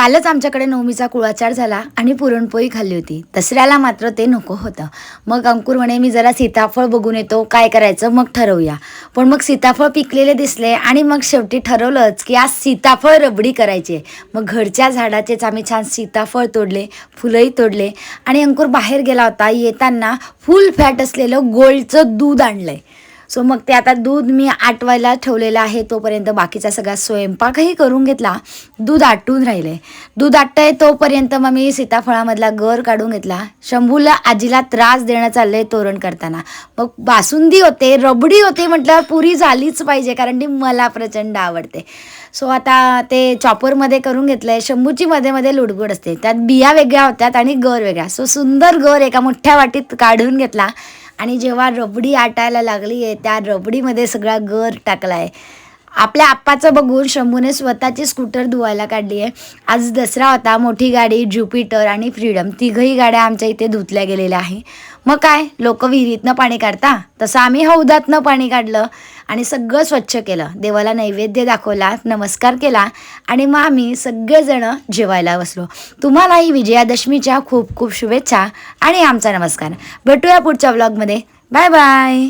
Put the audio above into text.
कालच आमच्याकडे नवमीचा कुळाचार झाला आणि पुरणपोळी खाल्ली होती. दसऱ्याला मात्र ते नको होतं. मग अंकुर म्हणे मी जरा सीताफळ बघून येतो काय करायचं मग ठरवूया. पण मग सीताफळ पिकलेले दिसले आणि मग शेवटी ठरवलंच की आज सीताफळ रबडी करायचे मग घरच्या झाडाचेच आम्ही छान सीताफळ तोडले फुलंही तोडले आणि अंकुर बाहेर गेला होता. येताना फुल फॅट असलेलं गोल्डचं दूध आणलंय. सो मग ते आता दूध मी आटवायला ठेवलेलं आहे तोपर्यंत बाकीचा सगळा स्वयंपाकही करून घेतला. दूध आटून राहिले. दूध आटतंय तोपर्यंत मग मी सीताफळामधला गर काढून घेतला. शंभूला आजीला त्रास देणं चाललंय तोरण करताना. मग बासुंदी होते रबडी होते म्हटल्यावर पुरी झालीच पाहिजे कारण ती मला प्रचंड आवडते. सो आता ते चॉपरमध्ये करून घेतलं आहे शंभूची मध्ये मध्ये लुडबुड असते. त्यात बिया वेगळ्या होत्यात आणि गर वेगळ्या सो सुंदर गर एका मोठ्या वाटीत काढून घेतला. आणि जेव्हा रबडी आटायला लागली आहे त्या रबडीमध्ये सगळा गर टाकला आहे आपल्या आप्पाचं बघून शंभूने स्वतःची स्कूटर धुवायला काढली आहे. आज दसरा होता मोठी गाडी ज्युपिटर आणि फ्रीडम. तिघही गाड्या आमच्या इथे धुतल्या गेलेल्या आहे. मग काय? लोक विहिरीतनं पाणी काढता? तसं आम्ही हौदातनं पाणी काढलं आणि सगळं स्वच्छ केलं. देवाला नैवेद्य दाखवला नमस्कार केला आणि मग आम्ही सगळेजणं जेवायला बसलो. तुम्हालाही विजयादशमीच्या खूप खूप शुभेच्छा आणि आमचा नमस्कार. भेटूया पुढच्या ब्लॉगमध्ये बाय बाय.